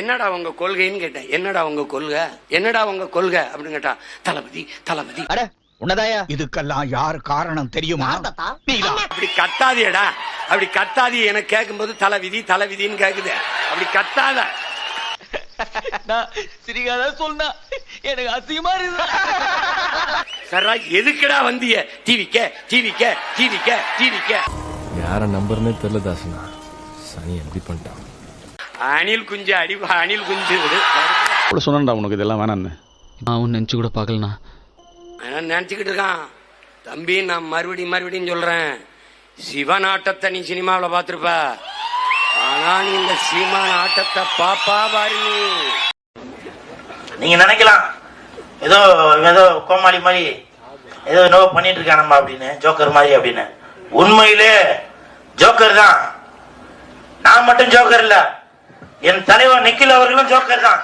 என்னடா உங்க கொள்கைன்னு கேட்டேன். என்னடா உங்க கொள்கை? என்னடா உங்க கொள்கை? அப்படின்னு கேட்டா தளபதி தளபதி. அட உன்னதாயா? இதுக்கெல்லாம் யார் காரணம் தெரியுமா? அப்படி கத்தாதியடா அப்படி கத்தாதி எனக்கு கேட்கும்போது தலைவிதி தலைவிதின்னு கேக்குது. அப்படி கத்தாத. சிரிக்காத சொன்னா எனக்கு அசிங்கமா இருக்கு சரா எதுக்குடா வந்திய? டிவிக்க டிவிக்க டிவிக்க டிவிக்க. யார நம்பர்னே தெரியல தாசனா. சனி எப்படி பண்ணிட்டான்? அணில் குஞ்சு அடி அணில் குஞ்சு. கூட சொன்னேன்டா உனக்கு இதெல்லாம் வேணான்னு நான் ஒன்று நினச்சி கூட பார்க்கலண்ணா. நினைச்சுக்கிட்டு இருக்கான். தம்பி நான் மறுபடியும் மறுபடியும் சொல்றேன். சிவன் ஆட்டத்தை நீ சினிமாவில் பார்த்திருப்ப. ஆனா நீ இந்த சீமான் ஆட்டத்தை பாப்பா பாரு. நீ நீங்க நினைக்கலாம். ஏதோ ஏதோ கோமாளி மாதிரி ஏதோ என்னவோ பண்ணிட்டு இருக்கானம்மா அப்படின்னு ஜோக்கர் மாதிரி அப்படின்னு. உண்மையிலே ஜோக்கர் தான். நான் மட்டும் ஜோக்கர் இல்ல. என் தலைவர் நிக்கில் அவர்களும் ஜோக்கர் தான்